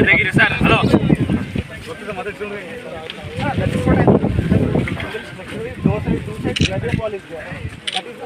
ತೆಗಿರಿ sir hello ಮೊದಲು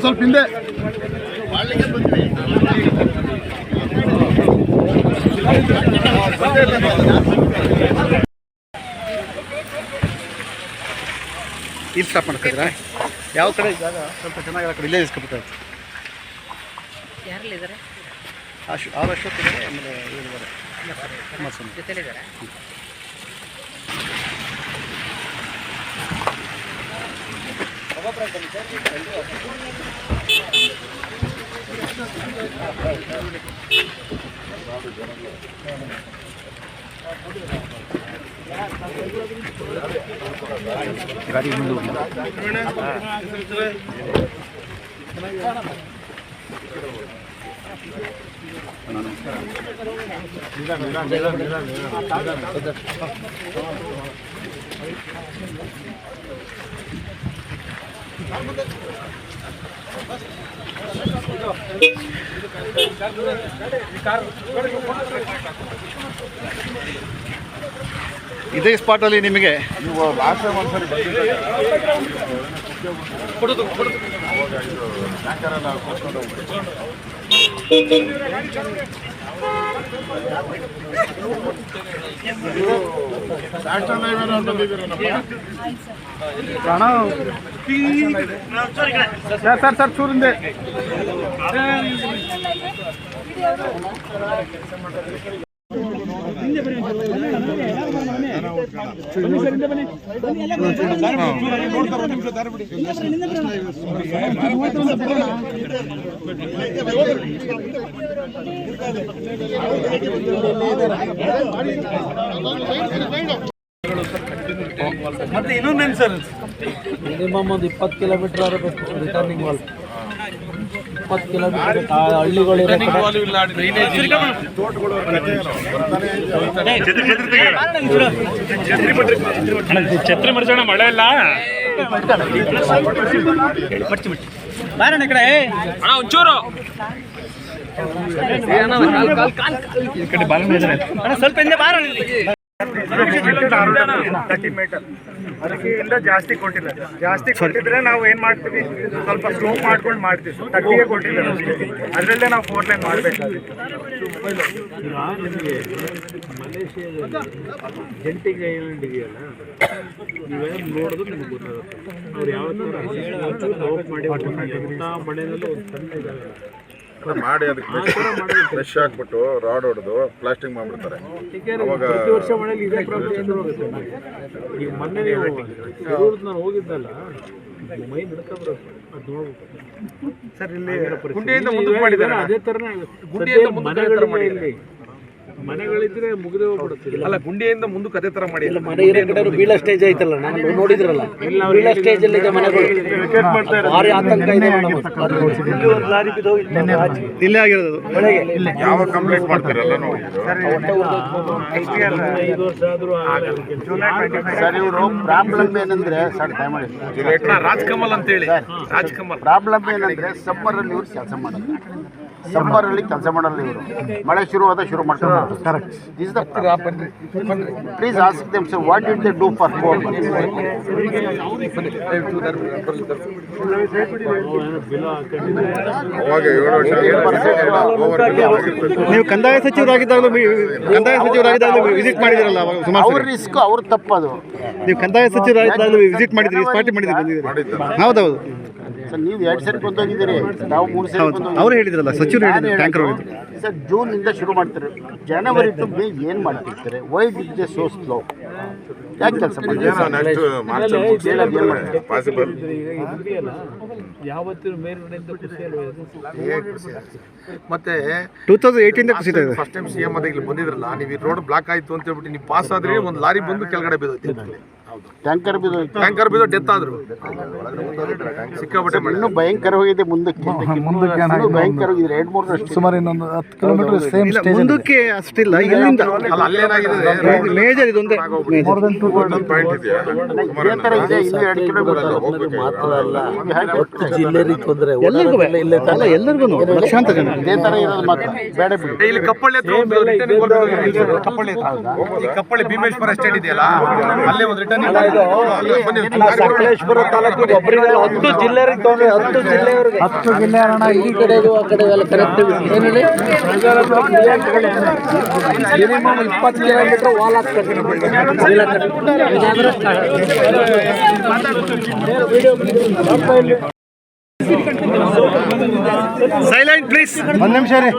ಸ್ವಲ್ಪ ಹಿಂದೆ. ಇಲ್ಲಿ ಸ್ಟಾಪ್ ಮಾಡ್ತಿದ್ರ ಯಾವ ಕಡೆ? ಜಾಗ ಸ್ವಲ್ಪ ಚೆನ್ನಾಗಿರೋ ಕಡೆ ಇಲ್ಲೇ ಇಸ್ಕೊಬೇಕಾಯ್ತು ಯಾರಲ್ಲಿದ್ದಾರೆ? ಅಶ್ ಆರು ಅಶ್ವತ್ ಇದ್ದಾರೆ ಆಮೇಲೆ ಇವರಿದ್ದಾರೆ ಕುಮಾರಸ್ವಾಮಿ. ಜೊತೆಲಿದ್ದಾರೆ? ಗಾಡಿ ಮುಂದೆ ಇದೇ ಸ್ಪಾಟಲ್ಲಿ ನಿಮಗೆ ನೀವು ಲಾಸ್ಟ್ ಟೈಮ್ ಒಂದ್ಸರಿ ಬಂದಿದ್ದಾಗ ಅವಾಗ ಇದು ಸರ್ ಸರ್ ಸರ್ ಚೂರಿಂದೆ ಮತ್ತೆ ಇನ್ನೊಂದೇನು ಸರ್? ಮಿನಿಮಮ್ ಒಂದು ಇಪ್ಪತ್ತು ಕಿಲೋಮೀಟರ್ ಇರಬೇಕು ರಿಟರ್ನಿಂಗ್ ವಾಲ್ ಇಪ್ಪತ್ತು ಕಿಲೋಮೀಟರ್ ಹಳ್ಳಿಗಳು ಛತ್ರಿ ಮಡಿಸೋಣ ಮಳೆ ಇಲ್ಲ ಬಾರಣ್ಣ ಕಡೆ ಒಂಚೂರು ಈ ಕಡೆ ಅಣ್ಣ, ಸ್ವಲ್ಪ ಹಿಂದೆ ಬಾರಣ್ಣ. ತರ್ಟಿ ಮೀಟರ್ ಅದಕ್ಕೆ ಇಲ್ಲ ಜಾಸ್ತಿ ಕೊಟ್ಟಿಲ್ಲ ಜಾಸ್ತಿ ಕೊಟ್ಟಿದ್ರೆ ನಾವು ಏನು ಮಾಡ್ತೀವಿ? ಸ್ವಲ್ಪ ಸ್ಲೋ ಮಾಡ್ಕೊಂಡು ಮಾಡ್ತೀವಿ. ತರ್ಟಿಗೆ ಕೊಟ್ಟಿಲ್ಲ ಅದರಲ್ಲೇ ನಾವು ಫೋರ್ ಲೈನ್ ಮಾಡಬೇಕಾಗಿತ್ತು. ಜಂಟಿಗೆ ಐಲ್ಯಾಂಡ್ ಇದೆಯಲ್ಲ ನೀವೇನು ನೋಡಿದ್ರು ನಿಮ್ಗೆ ಗೊತ್ತಾಗುತ್ತೆ ಅವ್ರು ಯಾವ ಥರ ಮಾಡಿ ಎಂಥ ಮಳೆನಲ್ಲೂ ಒಂದು ಸಣ್ಣ ಮಾಡಿ ಅದಕ್ಕೆ ಫ್ರೆಶ್ ಹಾಕ್ಬಿಟ್ಟು ರಾಡ್ ಹೊಡೆದು ಪ್ಲಾಸ್ಟಿಕ್ ಮಾಡ್ಬಿಡ್ತಾರೆ. ಅವಾಗ ಪ್ರತಿ ವರ್ಷ ಮಳೆಯಲ್ಲಿ ಇದೇ ಪ್ರಾಬ್ಲಮ್ ಎದುರಾಗುತ್ತೆ ಈಗ ಮೊನ್ನೆ ನೀವು ನಾನು ಹೋಗಿದ್ದಲ್ಲ ಮೈ ನಡ್ಕೊಂಡ್ಬರುತ್ತೆ ಅದು. ನೋಡ್ಬೇಕು. ಸರ್ ಇಲ್ಲಿ ಗುಂಡಿಯಿಂದ ಮುಂದಕ್ಕೆ ಮಾಡಿದ್ದಾರೆ. ಅದೇ ಥರನೇ ಗುಂಡಿಯಿಂದ ಮನೆಗಳಿಲ್ಲ ಇಲ್ಲಿ ಮನೆಗಳಿದ್ರೆ ಮುಗಿದೇ ಹೋಗ್ಬಿಡುತ್ತೆ. ಅಲ್ಲ ಗುಂಡಿಯಿಂದ ಮುಂದೆ ಅದೇ ತರ ಮಾಡಿ. ಇಲ್ಲ ಮನೆ ಇರೋ ಕಡೆ ಬೀಳೋ ಸ್ಟೇಜ್ ಐತಲ್ಲ ನಾನು ನೋಡಿದ್ರಲ್ಲ. ಬೀಳ ಸ್ಟೇಜ್ ಅಲ್ಲಿ ಇದೆ ಮನೆಗಳು. ಭಾರಿ ಆತಂಕ ಇದೆ ಲಾರಿ ಇಲ್ಲೇ ಆಗಿರೋದು. ಬೆಳಗ್ಗೆ. ಯಾವ ಕಂಪ್ಲೇಂಟ್ ಮಾಡ್ತಾರಲ್ಲ ನೋಡಿ ಐದು ವರ್ಷ ಆದ್ರೂ ಸರ್ ಇವರು ಪ್ರಾಬ್ಲಮ್ ಏನಂದ್ರೆ ಸರ್ ದಯಮಾಡಿ ರಾಜ್ಕಮಲ್ ಅಂತ ಹೇಳಿ ರಾಜ್ಕಮಲ್. ಪ್ರಾಬ್ಲಮ್ ಏನಂದ್ರೆ ಸಮ್ಮರ್ ಅಲ್ಲಿ ಇವ್ರು ಕೆಲಸ ಮಾಡೋದು. ಸಮ್ಮರಲ್ಲಿ ಕೆಲಸ ಮಾಡಲ್ಲ ಇವರು. ಮಳೆ ಶುರುವಾದ ಶುರು ಮಾಡ್ತಾರೆ. This the please ask them sir what did they do for four ನೀವು ಕಂದಾಯ ಸಚಿವರಾಗಿದ್ದಾಗಲೂ ಕಂದಾಯ ಸಚಿವರಾಗಿದ್ದಾಗಲೂ ವಿಸಿಟ್ ಮಾಡಿದಿರಲ್ಲ ಅವಾಗ ಸುಮಾರು ಅವ್ರ ರಿಸ್ಕ್ ಅವ್ರ ತಪ್ಪದು ನೀವು ಕಂದಾಯ ಸಚಿವರಾಗಿದ್ದಾಗಲೂ ವಿಸಿಟ್ ಮಾಡಿದ್ರಿ ಪಾರ್ಟಿ ಮಾಡಿದ್ರಿ ಹೌದೌದು. ಸರ್ ನೀವು ಎರಡು ಸರಿ ಬಂದೋಗಿದ್ದೀರಿ. ನಾವು ಮೂರು ಸರಿ ಅವ್ರು ಹೇಳಿದ್ರಲ್ಲ ಸಚಿವರು ಹೇಳಿದ್ರು ಟ್ಯಾಂಕರ್ ಹೋಗಿದ್ರು ಸರ್ ಜೂನಿಂದ ಶುರು ಮಾಡ್ತಾರೆ. ಜನವರಿ ಟು ಮೇ ಏನು ಮಾಡ್ತಿರ್ತಾರೆ? Why did they so slow ಯಾಕೆ ಕೆಲಸ? ಮತ್ತೆ ಟೂ ತೌಸಂಡ್ ಏಯ್ಟೀನ್ ಕುಸಿತಾ ಇದೆ. ಫಸ್ಟ್ ಟೈಮ್ ಸಿ ಎಂ ಅದ ಇಲ್ಲಿ ಬಂದಿದ್ರಲ್ಲ ನೀವು ಈ ರೋಡ್ ಬ್ಲಾಕ್ ಆಯ್ತು ಅಂತ ಹೇಳ್ಬಿಟ್ಟು ನೀವು ಪಾಸ್ ಆದ್ರೆ ಒಂದು ಲಾರಿ ಬಂದು ಕೆಳಗಡೆ ಬಿದ್ದೋಯ್ತು ಟ್ಯಾಂಕರ್ ಬಿದ್ದು ಟ್ಯಾಂಕರ್ ಬಿದ್ದು ಡೆತ್ ಆದ್ರು. ಸಿಕ್ಕಾಪಟ್ಟೆ ಇನ್ನೂ ಭಯಂಕರ ಹೋಗಿದೆ ಮುಂದಕ್ಕೆ. ಮುಂದಕ್ಕೆ ಭಯಂಕರ ಹೋಗಿದೆ. ಎರಡು ಮೂರು ಸುಮಾರು ಇನ್ನೊಂದು ಹತ್ತು ಕಿಲೋಮೀಟರ್ ಸೇಮ್ ಮುಂದಕ್ಕೆ ಅಷ್ಟಿಲ್ಲ ಇಲ್ಲಿಂದ. ಅಲ್ಲೇನಾಗಿದೆ? ಮೇಜರ್ ಇದೊಂದೇ. ಇನ್ನೊಂದು ಪಾಯಿಂಟ್ ಇದೆ ಇದೇ ಥರ ಇದೆ. ಇನ್ನೂ ಎರಡು ಕಿಲೋಮೀಟರ್ ಜಿಲ್ಲೆರಿಗೆ ತೊಂದರೆ ಎಲ್ಲರಿಗೂ ಅಲ್ಲ ಎಲ್ಲರಿಗೂ ಲಕ್ಷಾಂತರ ಜನ. ಇದೇ ಥರ ಇರೋದು ಮಾತ್ರ. ಬೇಡ ಬಿಡಿ. ಇಲ್ಲಿ ಕಪ್ಪಳ್ಳಿ ಕಪ್ಪಳ್ಳಿ ಹತ್ರ. ಈ ಕಪ್ಪಳ್ಳಿ ಭೀಮೇಶ್ವರ ಎಸ್ಟೇಟ್ ಇದೆಯಲ್ಲ? ಅಲ್ಲೇ ಒಂದು ರಿಟರ್ನಿಂಗ್ ಸಕಲೇಶ್ಪುರ ತಾಲೂಕಿಗೆ ಒಬ್ಬರಿಗೆ ಹತ್ತು ಜಿಲ್ಲೆ ತೊಂದರೆ ಹತ್ತು ಜಿಲ್ಲೆಯವರಿಗೆ. ಹತ್ತು ಜಿಲ್ಲೆ ಅಣ್ಣ ಈ ಕಡೆದು ಆ ಕಡೆ ಎಲ್ಲ ಕರೆಕ್ಟ್ ಏನು ಹೇಳಿ ಮಿನಿಮಮ್ ಇಪ್ಪತ್ತು ಕಿಲೋಮೀಟರ್ ವಾಲ್ ಸೈಲೆಂಟ್ ಪ್ಲೀಸ್ ಒಂದು ನಿಮಿಷ ರೀ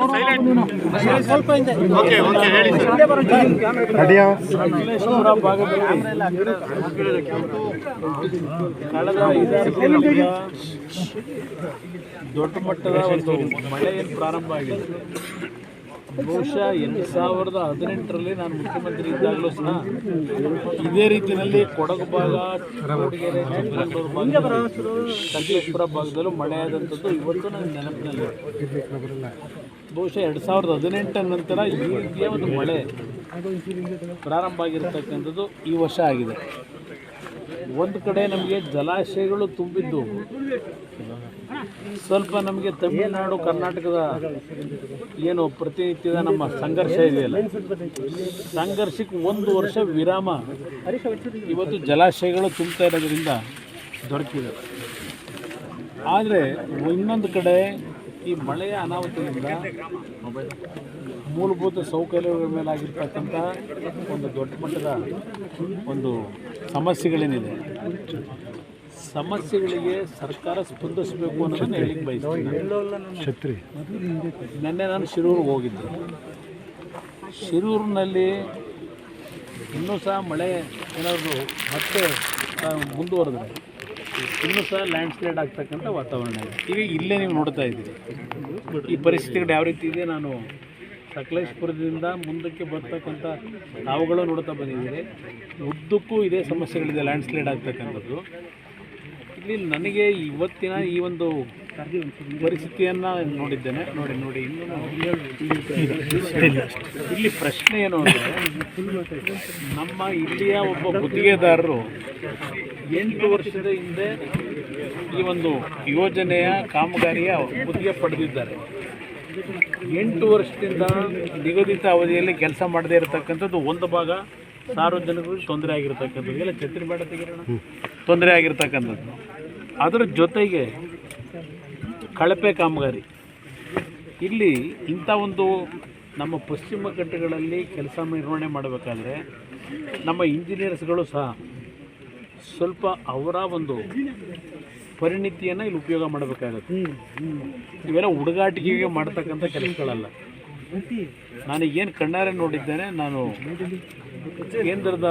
ದೊಡ್ಡ ಮಟ್ಟದ ಒಂದು ಮಳೆ ಏನು ಪ್ರಾರಂಭ ಆಗಿದೆ? ಬಹುಶಃ ಎರಡು ಸಾವಿರದ ಹದಿನೆಂಟರಲ್ಲಿ ನಾನು ಮುಖ್ಯಮಂತ್ರಿ ಇದ್ದಾಗಲೂ ಸಹ ಇದೇ ರೀತಿಯಲ್ಲಿ ಕೊಡಗು ಭಾಗ ಮೂಡಿಗೆರೆ ಚಿಕ್ಕಮಗಳೂರು ಭಾಗ ಸಕಲೇಶ್ಪುರ ಭಾಗದಲ್ಲೂ ಮಳೆ ಆದಂಥದ್ದು ಇವತ್ತು ನನ್ನ ನೆನಪಿನಲ್ಲಿ. ಬಹುಶಃ ಎರಡು ಸಾವಿರದ ಹದಿನೆಂಟರ ನಂತರ ಈ ರೀತಿಯ ಒಂದು ಮಳೆ ಪ್ರಾರಂಭ ಆಗಿರ್ತಕ್ಕಂಥದ್ದು ಈ ವರ್ಷ ಆಗಿದೆ. ಒಂದು ಕಡೆ ನಮಗೆ ಜಲಾಶಯಗಳು ತುಂಬಿದ್ದು. ಸ್ವಲ್ಪ ನಮಗೆ ತಮಿಳುನಾಡು, ಕರ್ನಾಟಕದ ಏನು ಪ್ರತಿನಿತ್ಯದ ನಮ್ಮ ಸಂಘರ್ಷ ಇದೆಯಲ್ಲ? ಸಂಘರ್ಷಕ್ಕೆ ಒಂದು ವರ್ಷ ವಿರಾಮ. ಇವತ್ತು ಜಲಾಶಯಗಳು ತುಂಬ್ತಾ ಇರೋದ್ರಿಂದ ದೊರಕಿದೆ. ಆದರೆ ಇನ್ನೊಂದು ಕಡೆ ಈ ಮಳೆಯ ಅನಾಹುತದಿಂದ ಮೂಲಭೂತ ಸೌಕರ್ಯಗಳ ಮೇಲಾಗಿರ್ತಕ್ಕಂಥ ಒಂದು ದೊಡ್ಡ ಮಟ್ಟದ ಒಂದು ಸಮಸ್ಯೆಗಳೇನಿದೆ. ಸಮಸ್ಯೆಗಳಿಗೆ ಸರ್ಕಾರ ಸ್ಪಂದಿಸಬೇಕು ಅನ್ನೋದನ್ನು ಹೇಳಿಕ್ ಬಯಸ್ತೀನಿ. ನಿನ್ನೆ ನಾನು ಶಿರೂರಿಗೆ ಹೋಗಿದ್ದೆ. ಶಿರೂರಿನಲ್ಲಿ ಇನ್ನೂ ಸಹ ಮಳೆ ಏನಾದರೂ ಮತ್ತೆ ಮುಂದುವರೆದ್ರೆ ಇನ್ನೂ ಸಹ ಲ್ಯಾಂಡ್ ಸ್ಲೈಡ್ ಆಗ್ತಕ್ಕಂಥ ವಾತಾವರಣ ಇದೆ. ಈಗ ಇಲ್ಲೇ ನೀವು ನೋಡ್ತಾ ಇದ್ದೀರಿ. ಈ ಪರಿಸ್ಥಿತಿಗಳು ಯಾವ ರೀತಿ ಇದೆ? ನಾನು ಸಕಲೇಶ್ಪುರದಿಂದ ಮುಂದಕ್ಕೆ ಬರ್ತಕ್ಕಂಥ ತಾವುಗಳು ನೋಡ್ತಾ ಬಂದಿದ್ದೀರಿ. ಉದ್ದಕ್ಕೂ ಇದೇ ಸಮಸ್ಯೆಗಳಿದೆ ಲ್ಯಾಂಡ್ ಸ್ಲೈಡ್ ಆಗ್ತಕ್ಕಂಥದ್ದು. ಇಲ್ಲಿ ನನಗೆ ಇವತ್ತಿನ ಈ ಒಂದು ಪರಿಸ್ಥಿತಿಯನ್ನು ನೋಡಿದ್ದೇನೆ. ನೋಡಿ ನೋಡಿ, ಇಲ್ಲಿ ಪ್ರಶ್ನೆ ಏನು ಅಂದರೆ, ನಮ್ಮ ಇಲ್ಲಿಯ ಒಬ್ಬ ಗುತ್ತಿಗೆದಾರರು ಎಂಟು ವರ್ಷದ ಹಿಂದೆ ಈ ಒಂದು ಯೋಜನೆಯ ಕಾಮಗಾರಿಯ ಗುತ್ತಿಗೆ ಪಡೆದಿದ್ದಾರೆ. ಎಂಟು ವರ್ಷದಿಂದ ನಿಗದಿತ ಅವಧಿಯಲ್ಲಿ ಕೆಲಸ ಮಾಡದೇ ಇರತಕ್ಕಂಥದ್ದು ಒಂದು ಭಾಗ. ಸಾರ್ವಜನಿಕರಿಗೆ ತೊಂದರೆ ಆಗಿರ್ತಕ್ಕಂಥದ್ದು. ಎಲ್ಲ ಛತ್ರಿ ಬೇಡ ತೆಗಿರೋಣ ತೊಂದರೆ ಆಗಿರ್ತಕ್ಕಂಥದ್ದು. ಅದರ ಜೊತೆಗೆ ಕಳಪೆ ಕಾಮಗಾರಿ. ಇಲ್ಲಿ ಇಂಥ ಒಂದು ನಮ್ಮ ಪಶ್ಚಿಮ ಘಟ್ಟಗಳಲ್ಲಿ ಕೆಲಸ ನಿರ್ವಹಣೆ ಮಾಡಬೇಕಾದ್ರೆ ನಮ್ಮ ಇಂಜಿನಿಯರ್ಸ್ಗಳು ಸಹ ಸ್ವಲ್ಪ ಅವರ ಒಂದು ಪರಿಣಿತಿಯನ್ನು ಇಲ್ಲಿ ಉಪಯೋಗ ಮಾಡಬೇಕಾಗತ್ತೆ. ಇವೆಲ್ಲ ಹುಡುಗಾಟಿಕೆಗೆ ಮಾಡ್ತಕ್ಕಂಥ ಕೆಲಸಗಳಲ್ಲ. ನಾನು ಏನು ಕಣ್ಣಾರೆ ನೋಡಿದ್ದೇನೆ ನಾನು ಕೇಂದ್ರದ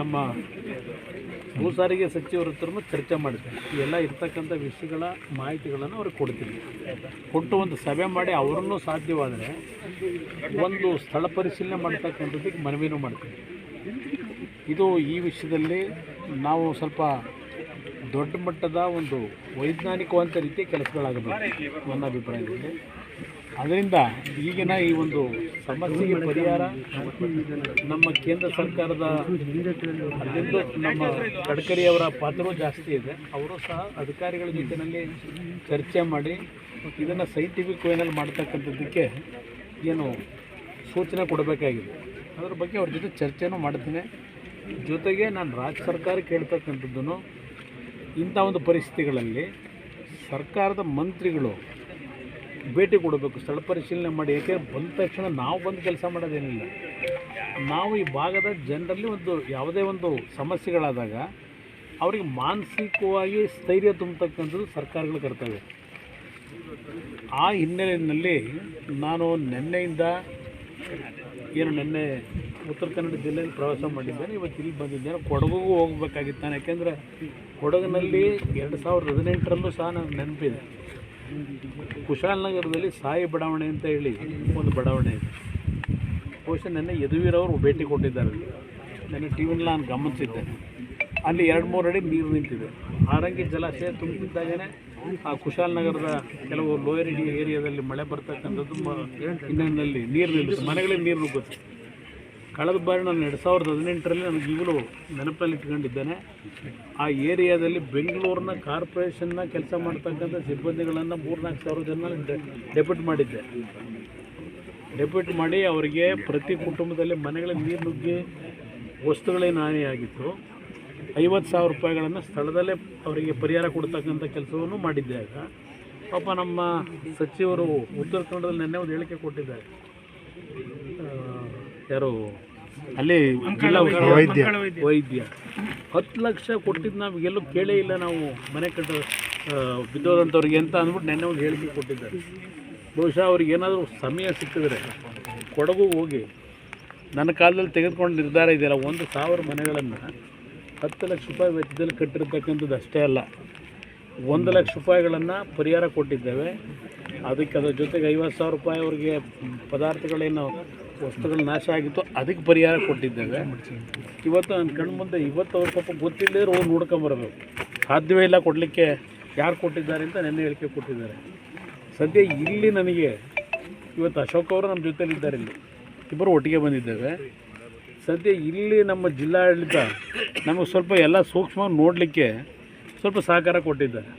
ನಮ್ಮ ಭೂ ಸಾರಿಗೆ ಸಚಿವರ ಹತ್ರನೂ ಚರ್ಚೆ ಮಾಡ್ತೀನಿ ಎಲ್ಲ ಇರ್ತಕ್ಕಂಥ ವಿಷಯಗಳ ಮಾಹಿತಿಗಳನ್ನು ಅವ್ರಿಗೆ ಕೊಡ್ತೀನಿ. ಕೊಟ್ಟು ಒಂದು ಸಭೆ ಮಾಡಿ ಅವರನ್ನು ಸಾಧ್ಯವಾದರೆ ಒಂದು ಸ್ಥಳ ಪರಿಶೀಲನೆ ಮಾಡ್ತಕ್ಕಂಥದ್ದಕ್ಕೆ ಮನವಿನೂ ಮಾಡ್ತೀನಿ. ಇದು ಈ ವಿಷಯದಲ್ಲಿ ನಾವು ಸ್ವಲ್ಪ ದೊಡ್ಡ ಮಟ್ಟದ ಒಂದು ವೈಜ್ಞಾನಿಕವಂತ ರೀತಿಯ ಕೆಲಸಗಳಾಗಬೇಕು. ನನ್ನ ಅಭಿಪ್ರಾಯದಲ್ಲಿ. ಅದರಿಂದ ಈಗಿನ ಈ ಒಂದು ಸಮಸ್ಯೆಗೆ ಪರಿಹಾರ ನಮ್ಮ ಕೇಂದ್ರ ಸರ್ಕಾರದ ಅದರಿಂದ ನಮ್ಮ ಗಡ್ಕರಿ ಅವರ ಪಾತ್ರವೂ ಜಾಸ್ತಿ ಇದೆ. ಅವರು ಸಹ ಅಧಿಕಾರಿಗಳ ಜೊತೆಯಲ್ಲಿ ಚರ್ಚೆ ಮಾಡಿ ಇದನ್ನು ಸೈಂಟಿಫಿಕ್ ವೇನಲ್ಲಿ ಮಾಡ್ತಕ್ಕಂಥದ್ದಕ್ಕೆ ಏನು ಸೂಚನೆ ಕೊಡಬೇಕಾಗಿದೆ. ಅದ್ರ ಬಗ್ಗೆ ಅವ್ರ ಜೊತೆ ಚರ್ಚೆನೂ ಮಾಡ್ತೀನಿ. ಜೊತೆಗೆ ನಾನು ರಾಜ್ಯ ಸರ್ಕಾರ ಕೇಳ್ತಕ್ಕಂಥದ್ದನ್ನು ಇಂಥ ಒಂದು ಪರಿಸ್ಥಿತಿಗಳಲ್ಲಿ ಸರ್ಕಾರದ ಮಂತ್ರಿಗಳು ಭೇಟಿ ಕೊಡಬೇಕು, ಸ್ಥಳ ಪರಿಶೀಲನೆ ಮಾಡಿ. ಯಾಕೆ ಬಂದ ತಕ್ಷಣ ನಾವು ಬಂದು ಕೆಲಸ ಮಾಡೋದೇನಿಲ್ಲ. ನಾವು ಈ ಭಾಗದ ಜನರಲ್ಲಿ ಒಂದು ಯಾವುದೇ ಒಂದು ಸಮಸ್ಯೆಗಳಾದಾಗ ಅವರಿಗೆ ಮಾನಸಿಕವಾಗಿ ಸ್ಥೈರ್ಯ ತುಂಬತಕ್ಕಂಥದ್ದು ಸರ್ಕಾರಗಳ ಕರ್ತವ್ಯ ಆ ಹಿನ್ನೆಲೆಯಲ್ಲಿ ನಾನು ನಿನ್ನೆಯಿಂದ ಏನು ನಿನ್ನೆ ಉತ್ತರ ಕನ್ನಡ ಜಿಲ್ಲೆಯಲ್ಲಿ ಪ್ರವಾಸ ಮಾಡಿದ್ದೇನೆ. ಇವತ್ತು ಇಲ್ಲಿ ಬಂದಿದ್ದೇನೆ. ಕೊಡಗುಗೂ ಹೋಗಬೇಕಾಗಿತ್ತು ನಾನು. ಯಾಕೆಂದರೆ ಕೊಡಗಿನಲ್ಲಿ ಎರಡು ಸಾವಿರದ ಹದಿನೆಂಟರಲ್ಲೂ ಸಹ ನನಗೆ ನೆನಪಿದೆ. ಕುಶಾಲನಗರದಲ್ಲಿ ಸಾಯಿ ಬಡಾವಣೆ ಅಂತ ಹೇಳಿ ಒಂದು ಬಡಾವಣೆ ಇದೆ. ಬಹುಶಃ ನೆನ್ನೆ ಯದುವೀರವರು ಭೇಟಿ ಕೊಟ್ಟಿದ್ದಾರೆ. ನೆನ್ನೆ ಟಿ ಲಾನ್ ನಾನು ಗಮನಿಸಿದ್ದೆ. ಅಲ್ಲಿ ಎರಡು ಮೂರು ಅಡಿ ನೀರು ನಿಂತಿದೆ. ಆರಂಗಿ ಜಲಾಶಯ ತುಂಬಿದ್ದಾಗೇ ಆ ಕುಶಾಲನಗರದ ಕೆಲವು ಲೋಯರ್ ಏರಿಯಾದಲ್ಲಿ ಮಳೆ ಬರ್ತಕ್ಕಂಥದ್ದು ಹಿನ್ನೆಲೆಯಲ್ಲಿ ನೀರು ನಿಲ್ಲುತ್ತೆ. ಮನೆಗಳಿಗೆ ನೀರು ನುಗ್ಗುತ್ತೆ ಕಳೆದ ಬಾರಿ ನಾನು ಎರಡು ಸಾವಿರದ ಹದಿನೆಂಟರಲ್ಲಿ ನನಗೆ ಈಗಲೂ ನೆನಪಲ್ಲಿ ಇಟ್ಕೊಂಡಿದ್ದೇನೆ. ಆ ಏರಿಯಾದಲ್ಲಿ ಬೆಂಗಳೂರಿನ ಕಾರ್ಪೊರೇಷನ್ನ ಕೆಲಸ ಮಾಡ್ತಕ್ಕಂಥ ಸಿಬ್ಬಂದಿಗಳನ್ನು ಮೂರ್ನಾಲ್ಕು ಸಾವಿರ ಜನ ಡೆಪ್ಯೂಟ್ ಮಾಡಿದ್ದೆ. ಡೆಪ್ಯೂಟ್ ಮಾಡಿ ಅವರಿಗೆ ಪ್ರತಿ ಕುಟುಂಬದಲ್ಲಿ ಮನೆಗಳಿಗೆ ನೀರು ನುಗ್ಗಿ ವಸ್ತುಗಳೇನು ಹಾನಿಯಾಗಿತ್ತು ಐವತ್ತು ಸಾವಿರ ರೂಪಾಯಿಗಳನ್ನು ಸ್ಥಳದಲ್ಲೇ ಅವರಿಗೆ ಪರಿಹಾರ ಕೊಡ್ತಕ್ಕಂಥ ಕೆಲಸವನ್ನು ಮಾಡಿದ್ದೆ ಆಗ. ಪಾಪ ನಮ್ಮ ಸಚಿವರು ಉತ್ತರ ಕನ್ನಡದಲ್ಲಿ ನಿನ್ನೆ ಒಂದು ಹೇಳಿಕೆ ಕೊಟ್ಟಿದ್ದಾರೆ. ಯಾರು? ಅಲ್ಲಿ ಜಿಲ್ಲಾ ವೈದ್ಯ. ವೈದ್ಯ. ಹತ್ತು ಲಕ್ಷ ಕೊಟ್ಟಿದ್ದು ನಮಗೆಲ್ಲೂ ಎಲ್ಲೂ ಕೇಳೇ ಇಲ್ಲ ನಾವು ಮನೆ ಕಟ್ಟ ಬಿದ್ದೋದಂಥವ್ರಿಗೆ ಅಂತ ಅಂದ್ಬಿಟ್ಟು ನೆನ್ನೆ ಒಂದು ಹೇಳಿಕೆ ಕೊಟ್ಟಿದ್ದಾರೆ. ಬಹುಶಃ ಅವ್ರಿಗೆ ಏನಾದರೂ ಸಮಯ ಸಿಕ್ಕಿದ್ರೆ ಕೊಡಗು ಹೋಗಿ ನನ್ನ ಕಾಲದಲ್ಲಿ ತೆಗೆದುಕೊಂಡು ನಿರ್ಧಾರ ಇದೆಯಲ್ಲ ಒಂದು ಸಾವಿರ ಮನೆಗಳನ್ನು ಹತ್ತು ಲಕ್ಷ ರೂಪಾಯಿ ವೆಚ್ಚದಲ್ಲಿ ಕಟ್ಟಿರ್ತಕ್ಕಂಥದ್ದು ಅಷ್ಟೇ ಅಲ್ಲ. ಒಂದು ಲಕ್ಷ ರೂಪಾಯಿಗಳನ್ನು ಪರಿಹಾರ ಕೊಟ್ಟಿದ್ದೇವೆ. ಅದಕ್ಕೆ ಅದರ ಜೊತೆಗೆ ಐವತ್ತು ಸಾವಿರ ರೂಪಾಯಿ ಅವರಿಗೆ ಪದಾರ್ಥಗಳೇನು ವಸ್ತುಗಳು ನಾಶ ಆಗಿತ್ತು, ಅದಕ್ಕೆ ಪರಿಹಾರ ಕೊಟ್ಟಿದ್ದೇವೆ. ಇವತ್ತು ನನ್ನ ಕಣ್ಣು ಮುಂದೆ ಇವತ್ತು ಅವ್ರು ಪಾಪ ಗೊತ್ತಿಲ್ಲದೆ ಅವ್ರು ನೋಡ್ಕೊಂಬರ್ಬೇಕು ಸಾಧ್ಯವೇ ಇಲ್ಲ ಕೊಡಲಿಕ್ಕೆ ಯಾರು ಕೊಟ್ಟಿದ್ದಾರೆ ಅಂತ ನೆನ್ನೆ ಹೇಳಿಕೆ ಕೊಟ್ಟಿದ್ದಾರೆ. ಸದ್ಯ ಇಲ್ಲಿ ನನಗೆ ಇವತ್ತು ಅಶೋಕ್ ಅವರು ನಮ್ಮ ಜೊತೆಯಲ್ಲಿದ್ದಾರೆ ಇಲ್ಲಿ. ಇಬ್ಬರು ಒಟ್ಟಿಗೆ ಬಂದಿದ್ದೇವೆ. ಸದ್ಯ ಇಲ್ಲಿ ನಮ್ಮ ಜಿಲ್ಲಾಡಳಿತ ನಮಗೆ ಸ್ವಲ್ಪ ಎಲ್ಲ ಸೂಕ್ಷ್ಮವಾಗಿ ನೋಡಲಿಕ್ಕೆ ಸ್ವಲ್ಪ ಸಹಕಾರ ಕೊಟ್ಟಿದ್ದಾರೆ.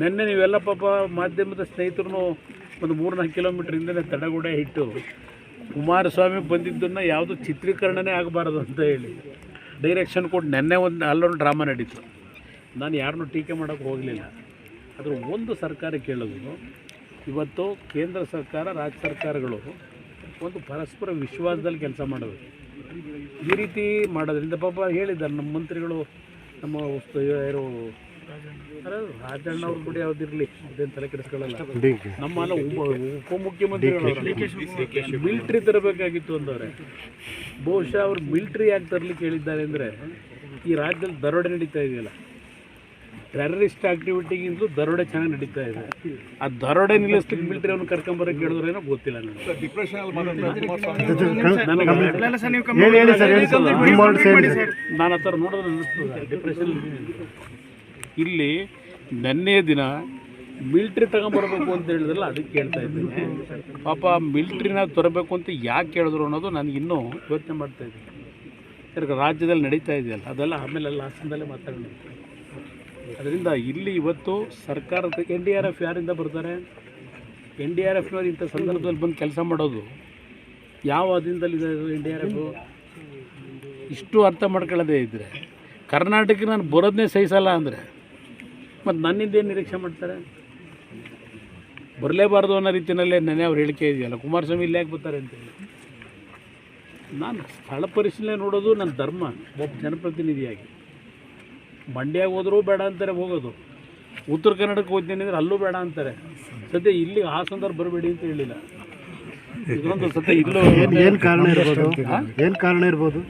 ನಿನ್ನೆ ನೀವೆಲ್ಲ ಪಾಪ ಮಾಧ್ಯಮದ ಸ್ನೇಹಿತರು ಒಂದು ಮೂರ್ನಾಲ್ಕು ಕಿಲೋಮೀಟ್ರ್ ಹಿಂದೆ ತಡೆಗೋಡೆ ಇಟ್ಟು ಕುಮಾರಸ್ವಾಮಿ ಬಂದಿದ್ದನ್ನು ಯಾವುದು ಚಿತ್ರೀಕರಣನೇ ಆಗಬಾರ್ದು ಅಂತ ಹೇಳಿ ಡೈರೆಕ್ಷನ್ ಕೊಟ್ಟು ನೆನ್ನೆ ಒಂದು ಅಲ್ಲೊಂದು ಡ್ರಾಮಾ ನಡೀತು. ನಾನು ಯಾರನ್ನೂ ಟೀಕೆ ಮಾಡೋಕ್ಕೆ ಹೋಗಲಿಲ್ಲ. ಆದರೆ ಒಂದು ಸರ್ಕಾರ ಕೇಳೋದು, ಇವತ್ತು ಕೇಂದ್ರ ಸರ್ಕಾರ, ರಾಜ್ಯ ಸರ್ಕಾರಗಳು ಒಂದು ಪರಸ್ಪರ ವಿಶ್ವಾಸದಲ್ಲಿ ಕೆಲಸ ಮಾಡೋದು. ಈ ರೀತಿ ಮಾಡೋದ್ರಿಂದ ಪಾಪ ಹೇಳಿದ್ದಾರೆ ನಮ್ಮ ಮಂತ್ರಿಗಳು, ನಮ್ಮ ಯಾರು ರಾಜಣ್ಣ ಅವ್ರ ಬಿಡಿ ಯಾವ್ದಿರಲಿ ಅದೇನು ತಲೆ ಕೆಡಿಸ್ಕೊಳ್ಳಲ್ಲ ಮಿಲ್ಟ್ರಿ ತರಬೇಕಾಗಿತ್ತು ಅಂದವ್ರೆ. ಬಹುಶಃ ಅವ್ರು ಮಿಲ್ಟ್ರಿ ಯಾಕೆ ತರಲಿಕ್ಕೆ ಹೇಳಿದ್ದಾರೆ ಅಂದರೆ ಈ ರಾಜ್ಯದಲ್ಲಿ ದರೋಡೆ ನಡೀತಾ ಇದೆಯಲ್ಲ. ಟೆರರಿಸ್ಟ್ ಆಕ್ಟಿವಿಟಿಗಿಂತಲೂ ದರೋಡೆ ಚೆನ್ನಾಗಿ ನಡೀತಾ ಇದೆ. ಆ ದರೋಡೆ ನಿಲ್ಲಿಸ್ಲಿಕ್ಕೆ ಮಿಲಿಟರಿ ಅವ್ನು ಕರ್ಕೊಂಬರಕ್ಕೆ ಹೇಳಿದ್ರೇನೋ ಗೊತ್ತಿಲ್ಲ ನನಗೆ. ನಾನು ಆ ಥರ ನೋಡಿದ್ರೆ ಅನ್ನಿಸ್ತದೆ ಡಿಪ್ರೆಷನ್ ಇಲ್ಲಿ ನೆನ್ನೆಯ ದಿನ ಮಿಲ್ಟ್ರಿ ತಗೊಂಬರ್ಬೇಕು ಅಂತ ಹೇಳಿದ್ರಲ್ಲ, ಅದಕ್ಕೆ ಕೇಳ್ತಾ ಇದ್ದೀನಿ. ಪಾಪ ಮಿಲ್ಟ್ರಿನ ತರಬೇಕು ಅಂತ ಯಾಕೆ ಹೇಳಿದ್ರು ಅನ್ನೋದು ನನಗೆ ಇನ್ನೂ ಯೋಚನೆ ಮಾಡ್ತಾ ಇದ್ದೀನಿ. ರಾಜ್ಯದಲ್ಲಿ ನಡೀತಾ ಇದೆಯಲ್ಲ, ಅದೆಲ್ಲ ಆಮೇಲೆ ಹಾಸನದಲ್ಲೇ ಮಾತಾಡೋಣ. ಅದರಿಂದ ಇಲ್ಲಿ ಇವತ್ತು ಸರ್ಕಾರದ, ಎನ್ ಡಿ ಆರ್ ಎಫ್ ಯಾರಿಂದ ಬರ್ತಾರೆ? ಎನ್ ಡಿ ಆರ್ ಎಫ್ನವ್ರು ಇಂಥ ಸಂದರ್ಭದಲ್ಲಿ ಬಂದು ಕೆಲಸ ಮಾಡೋದು ಯಾವ ಇದೆ ಎನ್ ಡಿ ಆರ್ ಎಫ್? ಇಷ್ಟು ಅರ್ಥ ಮಾಡ್ಕೊಳ್ಳೋದೇ ಇದ್ದರೆ ಕರ್ನಾಟಕಕ್ಕೆ ನಾನು ಬರೋದನ್ನೇ ಸಹಿಸಲ್ಲ ಅಂದರೆ ಮತ್ತು ನನ್ನಿಂದ ಏನು ನಿರೀಕ್ಷೆ ಮಾಡ್ತಾರೆ? ಬರಲೇಬಾರ್ದು ಅನ್ನೋ ರೀತಿಯಲ್ಲೇ ನೆನೆ ಅವ್ರು ಹೇಳಿಕೆ ಇದೆಯಲ್ಲ. ಕುಮಾರಸ್ವಾಮಿ ಇಲ್ಲಿ ಯಾಕೆ ಬರ್ತಾರೆ ಅಂತೇಳಿ ನಾನು ಸ್ಥಳ ಪರಿಶೀಲನೆ ನೋಡೋದು ನನ್ನ ಧರ್ಮ ಒಬ್ಬ ಜನಪ್ರತಿನಿಧಿಯಾಗಿ. ಮಂಡ್ಯಾಗ ಹೋದರೂ ಬೇಡ ಅಂತಾರೆ ಹೋಗೋದು. ಉತ್ತರ ಕನ್ನಡಕ್ಕೆ ಹೋಗ್ತೀನಿ ಅಂದರೆ ಅಲ್ಲೂ ಬೇಡ ಅಂತಾರೆ. ಸದ್ಯ ಇಲ್ಲಿ ಆ ಸಂದರ್ಭ ಬರಬೇಡಿ ಅಂತ ಹೇಳಿಲ್ಲ. ಇದೊಂದು ಸದ್ಯ ಇಲ್ಲೂ ಏನು ಕಾರಣ ಇರ್ಬೋದು? ಏನು ಕಾರಣ ಇರ್ಬೋದು?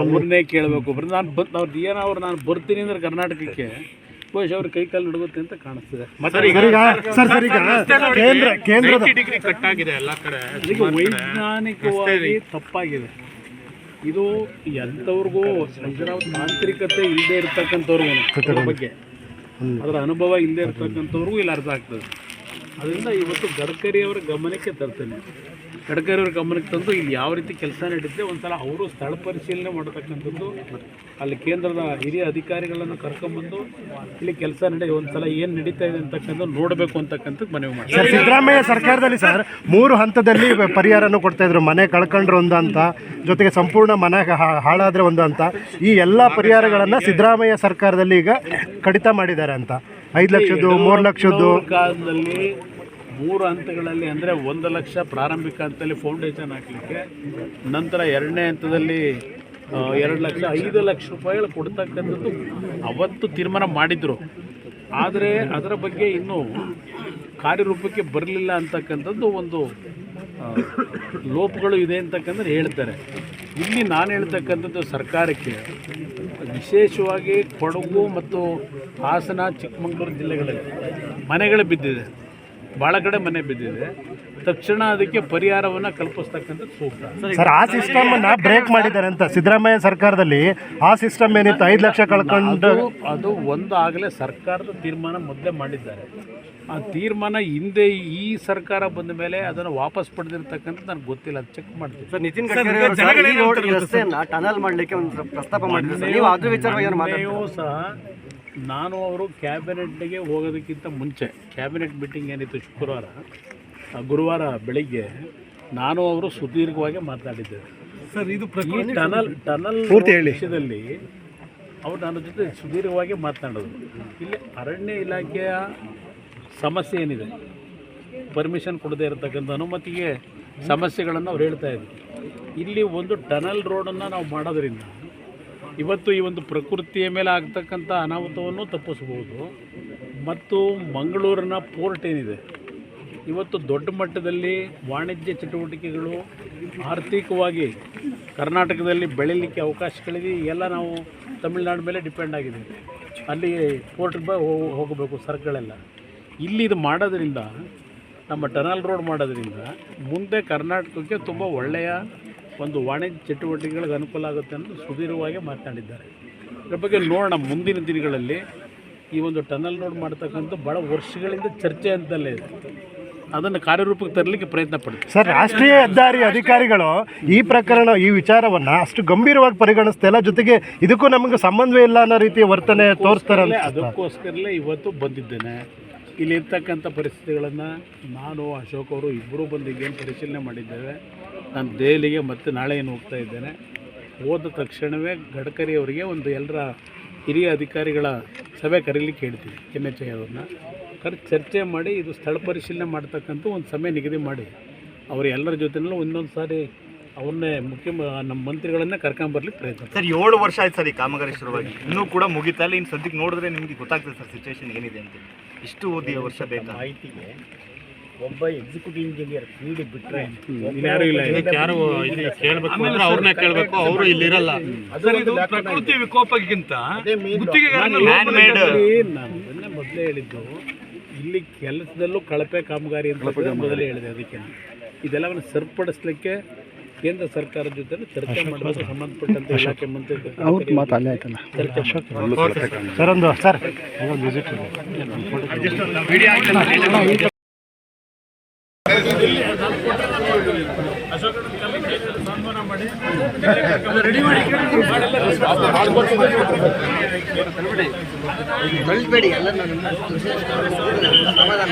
ಅವ್ರನ್ನೇ ಕೇಳಬೇಕು. ಬರೀ ನಾನು ಬಂದು ಅವ್ರದ್ದು ಏನೋ ಅವ್ರು ನಾನು ಬರ್ತೀನಿ ಅಂದ್ರೆ ಕರ್ನಾಟಕಕ್ಕೆ ಬಹುಶಃ ಅವ್ರ ಕೈ ಕಾಲು ನಡುಗುತ್ತೆ ಅಂತ ಕಾಣಿಸ್ತಿದೆ. ಸರ್ ಸರ್ ಸರ್ ಈಗ ಕೇಂದ್ರ ಕೇಂದ್ರದ ಡಿಗ್ರಿ ಕಟ್ಟಾಗಿದೆ ಎಲ್ಲ ಕಡೆ. ಅದಕ್ಕೆ ವೈಜ್ಞಾನಿಕವಾಗಿ ತಪ್ಪಾಗಿದೆ. ಇದು ಎಂಥವ್ರಿಗೂ ಇದರ ತಾಂತ್ರಿಕತೆ ಇಲ್ಲದೆ ಇರ್ತಕ್ಕಂಥವ್ರಿಗೂ ಅದ್ರ ಬಗ್ಗೆ. ಅದರ ಅನುಭವ ಇಲ್ಲದೆ ಇರ್ತಕ್ಕಂಥವ್ರಿಗೂ ಇಲ್ಲಿ ಅರ್ಥ ಆಗ್ತದೆ. ಅದರಿಂದ ಇವತ್ತು ಗಡ್ಕರಿ ಅವರ ಗಮನಕ್ಕೆ ತರ್ತೇನೆ. ಗಡ್ಕರಿ ಅವರ ಗಮನಕ್ಕೆ ತಂದು ಇಲ್ಲಿ ಯಾವ ರೀತಿ ಕೆಲಸ ನಡೀತಿದೆ ಒಂದ್ಸಲ ಅವರು ಸ್ಥಳ ಪರಿಶೀಲನೆ ಮಾಡತಕ್ಕಂಥದ್ದು ಅಲ್ಲಿ ಕೇಂದ್ರದ ಹಿರಿಯ ಅಧಿಕಾರಿಗಳನ್ನು ಕರ್ಕೊಂಬಂದು ಇಲ್ಲಿ ಕೆಲಸ ನಡೆಯ ಒಂದ್ಸಲ ಏನು ನಡೀತಾ ಇದೆ ಅಂತಕ್ಕಂಥ ನೋಡಬೇಕು ಅಂತಕ್ಕಂಥದ್ದು ಮನವಿ ಮಾಡಿ ಸಿದ್ದರಾಮಯ್ಯ ಸರ್ಕಾರದಲ್ಲಿ ಸರ್ ಮೂರು ಹಂತದಲ್ಲಿ ಪರಿಹಾರನೂ ಕೊಡ್ತಾ ಇದ್ರು. ಮನೆ ಕಳ್ಕೊಂಡ್ರು ಒಂದು ಅಂತ ಜೊತೆಗೆ ಸಂಪೂರ್ಣ ಮನೆ ಹಾಳಾದ್ರೆ ಒಂದು ಅಂತ ಈ ಎಲ್ಲ ಪರಿಹಾರಗಳನ್ನು ಸಿದ್ದರಾಮಯ್ಯ ಸರ್ಕಾರದಲ್ಲಿ ಈಗ ಕಡಿತ ಮಾಡಿದ್ದಾರೆ ಅಂತ. ಐದು ಲಕ್ಷದ್ದು ಮೂರು ಲಕ್ಷದ್ದು. ಕಾಲದಲ್ಲಿ ಮೂರು ಹಂತಗಳಲ್ಲಿ ಅಂದರೆ ಒಂದು ಲಕ್ಷ ಪ್ರಾರಂಭಿಕ ಹಂತದಲ್ಲಿ ಫೌಂಡೇಶನ್ ಹಾಕಲಿಕ್ಕೆ, ನಂತರ ಎರಡನೇ ಹಂತದಲ್ಲಿ ಎರಡು ಲಕ್ಷ, ಐದು ಲಕ್ಷ ರೂಪಾಯಿಗಳು ಕೊಡ್ತಕ್ಕಂಥದ್ದು ಅವತ್ತು ತೀರ್ಮಾನ ಮಾಡಿದರು. ಆದರೆ ಅದರ ಬಗ್ಗೆ ಇನ್ನೂ ಕಾರ್ಯರೂಪಕ್ಕೆ ಬರಲಿಲ್ಲ ಅಂತಕ್ಕಂಥದ್ದು ಒಂದು ಲೋಪಗಳು ಇದೆ ಅಂತಕ್ಕಂದ್ರೆ ಹೇಳ್ತಾರೆ. ಇಲ್ಲಿ ನಾನು ಹೇಳ್ತಕ್ಕಂಥದ್ದು ಸರ್ಕಾರಕ್ಕೆ ವಿಶೇಷವಾಗಿ ಕೊಡಗು ಮತ್ತು ಹಾಸನ ಚಿಕ್ಕಮಗಳೂರು ಜಿಲ್ಲೆಗಳಲ್ಲಿ ಮನೆಗಳು ಬಿದ್ದಿದೆ. ಭಾಳ ಕಡೆ ಮನೆ ಬಿದ್ದಿದೆ. ತಕ್ಷಣ ಅದಕ್ಕೆ ಪರಿಹಾರವನ್ನು ಕಲ್ಪಿಸ್ತಕ್ಕಂಥ ಸೂಕ್ತ. ಸರ್ ಆ ಸಿಸ್ಟಮ್ ಅನ್ನ ಬ್ರೇಕ್ ಮಾಡಿದ್ದಾರೆ ಅಂತ ಸಿದ್ದರಾಮಯ್ಯ ಸರ್ಕಾರದಲ್ಲಿ ಆ ಸಿಸ್ಟಮ್ ಏನಿತ್ತು ಐದು ಲಕ್ಷ ಕಳ್ಕೊಂಡು ಅದು ಒಂದು ಆಗಲೇ ಸರ್ಕಾರದ ತೀರ್ಮಾನ ಮೊದಲೇ ಮಾಡಿದ್ದಾರೆ. ಆ ತೀರ್ಮಾನ ಹಿಂದೆ ಈ ಸರ್ಕಾರ ಬಂದ ಮೇಲೆ ಅದನ್ನು ವಾಪಸ್ ಪಡೆದಿರ್ತಕ್ಕಂಥ ನನಗೆ ಗೊತ್ತಿಲ್ಲ ಅದು ಚೆಕ್ ಮಾಡ್ತೀನಿ. ಸರ್ ನಿತಿನ್ ಗಡ್ಕರಿ ರಸ್ತೆಯನ್ನ ಟನಲ್ ಮಾಡಲಿಕ್ಕೆ ಒಂದು ಪ್ರಸ್ತಾಪ ಮಾಡಿದ್ರು ನೀವು ಅದ್ರ ವಿಚಾರವಾಗಿ ಏನು ಮಾತಾಡ್ತೀರಾ. ಮೊನ್ನೆಯೂ ಸಹ ನಾನು ಅವರು ಕ್ಯಾಬಿನೆಟ್ಗೆ ಹೋಗೋದಕ್ಕಿಂತ ಮುಂಚೆ ಕ್ಯಾಬಿನೆಟ್ ಮೀಟಿಂಗ್ ಏನಿತ್ತು ಶುಕ್ರವಾರ ಆ ಗುರುವಾರ ಬೆಳಿಗ್ಗೆ ನಾನು ಅವರು ಸುದೀರ್ಘವಾಗಿ ಮಾತಾಡಿದ್ದೇವೆ. ಸರ್ ಇದು ಈ ಟನಲ್ ಟನಲ್ ವಿಷಯದಲ್ಲಿ ಅವರು ನನ್ನ ಜೊತೆ ಸುದೀರ್ಘವಾಗಿ ಮಾತನಾಡೋದು ಇಲ್ಲಿ ಅರಣ್ಯ ಇಲಾಖೆಯ ಸಮಸ್ಯೆ ಏನಿದೆ? ಪರ್ಮಿಷನ್ ಕೊಡದೇ ಇರತಕ್ಕಂಥ ಅನುಮತಿಗೆ ಸಮಸ್ಯೆಗಳನ್ನು ಅವ್ರು ಹೇಳ್ತಾ ಇದ್ರು. ಇಲ್ಲಿ ಒಂದು ಟನಲ್ ರೋಡನ್ನು ನಾವು ಮಾಡೋದ್ರಿಂದ ಇವತ್ತು ಈ ಒಂದು ಪ್ರಕೃತಿಯ ಮೇಲೆ ಆಗ್ತಕ್ಕಂಥ ಅನಾಹುತವನ್ನು ತಪ್ಪಿಸ್ಬೋದು. ಮತ್ತು ಮಂಗಳೂರಿನ ಪೋರ್ಟ್ ಏನಿದೆ? ಇವತ್ತು ದೊಡ್ಡ ಮಟ್ಟದಲ್ಲಿ ವಾಣಿಜ್ಯ ಚಟುವಟಿಕೆಗಳು ಆರ್ಥಿಕವಾಗಿ ಕರ್ನಾಟಕದಲ್ಲಿ ಬೆಳೀಲಿಕ್ಕೆ ಅವಕಾಶಗಳಿದೆ. ಎಲ್ಲ ನಾವು ತಮಿಳ್ನಾಡು ಮೇಲೆ ಡಿಪೆಂಡ್ ಆಗಿದೆ ಅಲ್ಲಿ ಪೋರ್ಟ್ಗೆ ಹೋಗಬೇಕು ಸರಕುಗಳೆಲ್ಲ ಇಲ್ಲಿ ಇದು ಮಾಡೋದ್ರಿಂದ, ನಮ್ಮ ಟನಲ್ ರೋಡ್ ಮಾಡೋದ್ರಿಂದ ಮುಂದೆ ಕರ್ನಾಟಕಕ್ಕೆ ತುಂಬ ಒಳ್ಳೆಯ ಒಂದು ವಾಣಿಜ್ಯ ಚಟುವಟಿಕೆಗಳಿಗೆ ಅನುಕೂಲ ಆಗುತ್ತೆ ಅಂತ ಸುದೀರ್ಘವಾಗಿ ಮಾತನಾಡಿದ್ದಾರೆ. ಇದ್ರ ಬಗ್ಗೆ ನೋಡೋಣ ಮುಂದಿನ ದಿನಗಳಲ್ಲಿ ಈ ಒಂದು ಟನಲ್ ರೋಡ್ ಮಾಡ್ತಕ್ಕಂಥ ಭಾಳ ವರ್ಷಗಳಿಂದ ಚರ್ಚೆ ಅಂತಲೇ ಇದೆ. ಅದನ್ನು ಕಾರ್ಯರೂಪಕ್ಕೆ ತರಲಿಕ್ಕೆ ಪ್ರಯತ್ನ ಪಡ್ತೀವಿ. ಸರ್ ರಾಷ್ಟ್ರೀಯ ಹೆದ್ದಾರಿ ಅಧಿಕಾರಿಗಳು ಈ ಪ್ರಕರಣ ಈ ವಿಚಾರವನ್ನು ಅಷ್ಟು ಗಂಭೀರವಾಗಿ ಪರಿಗಣಿಸ್ತಾ ಇಲ್ಲ. ಜೊತೆಗೆ ಇದಕ್ಕೂ ನಮಗೆ ಸಂಬಂಧವೇ ಇಲ್ಲ ಅನ್ನೋ ರೀತಿಯ ವರ್ತನೆ ತೋರಿಸ್ತಾರೆ ಅದಕ್ಕೋಸ್ಕರಲೇ ಇವತ್ತು ಬಂದಿದ್ದೇನೆ. ಇಲ್ಲಿರ್ತಕ್ಕಂಥ ಪರಿಸ್ಥಿತಿಗಳನ್ನು ನಾನು, ಅಶೋಕ್ ಅವರು ಇಬ್ಬರೂ ಬಂದು ಏನು ಪರಿಶೀಲನೆ ಮಾಡಿದ್ದೇವೆ. ನಾನು ದೆಹಲಿಗೆ ಮತ್ತೆ ನಾಳೆ ಏನು ಹೋಗ್ತಾ ಇದ್ದೇನೆ. ಹೋದ ತಕ್ಷಣವೇ ಗಡ್ಕರಿ ಅವರಿಗೆ ಒಂದು ಎಲ್ಲರ ಹಿರಿಯ ಅಧಿಕಾರಿಗಳ ಸಭೆ ಕರೀಲಿಕ್ಕೆ ಹೇಳ್ತೀನಿ ಎಂ ಎಚ್ ಐ ಅವ್ರನ್ನ. ಕರೆ, ಚರ್ಚೆ ಮಾಡಿ ಇದು ಸ್ಥಳ ಪರಿಶೀಲನೆ ಮಾಡ್ತಕ್ಕಂಥ ಒಂದು ಸಮಯ ನಿಗದಿ ಮಾಡಿ. ಅವರೆಲ್ಲರ ಜೊತೆನಲ್ಲೂ ಒಂದೊಂದು ಸಾರಿ ಅವ್ರನ್ನೇ ಮುಖ್ಯ ನಮ್ಮ ಮಂತ್ರಿಗಳನ್ನೇ ಕರ್ಕೊಂಬರ್ಲಿಕ್ಕೆ ಪ್ರಯತ್ನ ಸರ್ ಏಳು ವರ್ಷ ಆಯ್ತು ಸರ್ ಈ ಕಾಮಗಾರಿ ಶುರುವಾಗಿ ಇನ್ನೂ ಕೂಡ ಮುಗಿತಾ ಇಲ್ಲ. ಇನ್ನು ಸದ್ಯಕ್ಕೆ ನೋಡಿದ್ರೆ ನಿಮಗೆ ಗೊತ್ತಾಗ್ತದೆ ಸರ್ ಸಿಚುವೇಶನ್ ಏನಿದೆ ಅಂತ. ಇಷ್ಟು ಓದಿ ವರ್ಷ ಬೇಕಾ? ಮಾಹಿತಿಗೆ ಒಬ್ಬ ಎಕ್ಸಿಕ್ಯೂಟಿವ್ ಇಂಜಿನಿಯರ್ ಫೀಲ್ಡ್ ಬಿಟ್ಟರೆ ಯಾರು ಇಲ್ಲ. ಯಾರು ಕೇಳಬೇಕು ಅಂದ್ರೆ ಅವ್ರನ್ನ ಕೇಳಬೇಕು. ಅವರು ಇಲ್ಲಿ ಇರಲ್ಲ. ಪ್ರಕೃತಿ ವಿಕೋಪಕ್ಕಿಂತ ಮೊದಲೇ ಹೇಳಿದ್ದು ಇಲ್ಲಿ ಕೆಲಸದಲ್ಲೂ ಕಳಪೆ ಕಾಮಗಾರಿ ಅಂತ ಮೊದಲೇ ಹೇಳಿದೆ ಅದಕ್ಕೆ. ಇದೆಲ್ಲವನ್ನು ಸರಿಪಡಿಸ್ಲಿಕ್ಕೆ ಕೇಂದ್ರ ಸರ್ಕಾರದ ಜೊತೆ ಚರ್ಚೆ ಮಾಡಬೇಕು ಸಂಬಂಧಪಟ್ಟಂತೆ ಇಲಾಖೆ ಮಂತ್ರಿ ಚರ್ಚೆ ಮಾಡ್ಬೇಕು. ಸರ್. ಒಂದು ಸರ್. ಬೆಳ್ಬೇಡಿ ಎಲ್ಲ ಸಮಾಧಾನ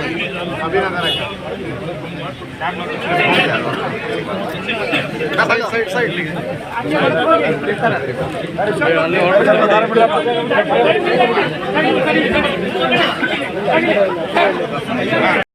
ಅಭಿನಂದನೆ ಸೈಡ್ ಸೈಡ್ ಬಿಡಪ್ಪ